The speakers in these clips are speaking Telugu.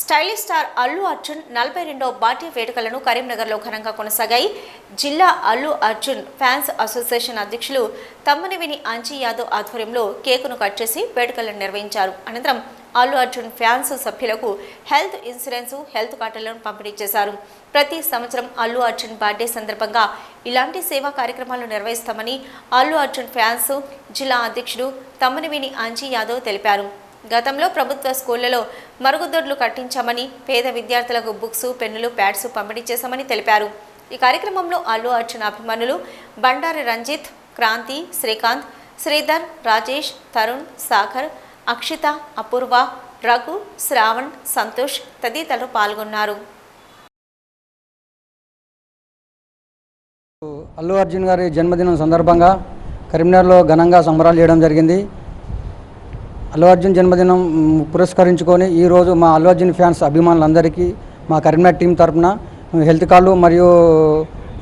స్టైలిష్ స్టార్ అల్లు అర్జున్ నలభై రెండో బర్త్డే వేడుకలను కరీంనగర్లో ఘనంగా కొనసాగాయి. జిల్లా అల్లు అర్జున్ ఫ్యాన్స్ అసోసియేషన్ అధ్యక్షులు తమ్మనివిని అంజీ యాదవ్ ఆధ్వర్యంలో కేకును కట్ చేసి వేడుకలను నిర్వహించారు. అనంతరం అల్లు అర్జున్ ఫ్యాన్స్ సభ్యులకు హెల్త్ ఇన్సూరెన్స్ హెల్త్ కార్డులను పంపిణీ చేశారు. ప్రతి సంవత్సరం అల్లు అర్జున్ బర్త్డే సందర్భంగా ఇలాంటి సేవా కార్యక్రమాలు నిర్వహిస్తామని అల్లు అర్జున్ ఫ్యాన్స్ జిల్లా అధ్యక్షుడు తమ్మనివిని అంజీ యాదవ్ తెలిపారు. గతంలో ప్రభుత్వ స్కూళ్ళలో మరుగుదొడ్లు కట్టించామని పేద విద్యార్థులకు బుక్స్ పెన్నులు ప్యాడ్స్ పంపిణీ చేశామని తెలిపారు. ఈ కార్యక్రమంలో అల్లు అర్జున్ అభిమానులు బండారి రంజిత్ క్రాంతి శ్రీకాంత్ శ్రీధర్ రాజేష్ తరుణ్ సాగర్ అక్షిత అపూర్వ రఘు శ్రావణ్ సంతోష్ తదితరులు పాల్గొన్నారు. అల్లు అర్జున్ గారి జన్మదినం సందర్భంగా కరీంనగర్లో ఘనంగా సంబరాలు చేయడం జరిగింది. అల్లు అర్జున్ జన్మదినం పురస్కరించుకొని ఈరోజు మా అల్లు అర్జున్ ఫ్యాన్స్ అభిమానులందరికీ మా కరీంనగర్ టీం తరఫున హెల్త్ కార్డు మరియు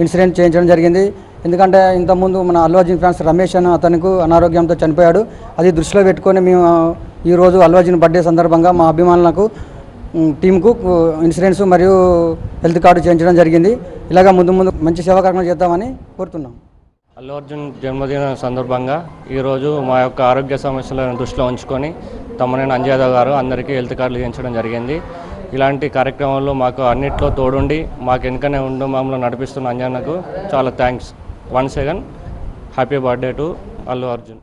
ఇన్సూరెన్స్ చేయించడం జరిగింది. ఎందుకంటే ఇంతకుముందు మన అల్లు అర్జున్ ఫ్యాన్స్ రమేష్ అని అతనికి అనారోగ్యంతో చనిపోయాడు. అది దృష్టిలో పెట్టుకొని మేము ఈరోజు అల్లు అర్జున్ బర్త్డే సందర్భంగా మా అభిమానులకు టీంకు ఇన్సూరెన్స్ మరియు హెల్త్ కార్డు చేయించడం జరిగింది. ఇలాగ ముందు ముందు మంచి సేవా కార్యక్రమం చేద్దామని కోరుతున్నాం. అల్లు అర్జున్ జన్మదిన సందర్భంగా ఈరోజు మా యొక్క ఆరోగ్య సమస్యలను దృష్టిలో ఉంచుకొని తమ్మనేని అంజయాదవ్ గారు అందరికీ హెల్త్ కార్డులు చేయించడం జరిగింది. ఇలాంటి కార్యక్రమంలో మాకు అన్నిట్లో తోడుండి మాకు వెనుకనే ఉండి మమ్మల్ని నడిపిస్తున్న అంజన్నకు చాలా thanks once again happy birthday to Allu Arjun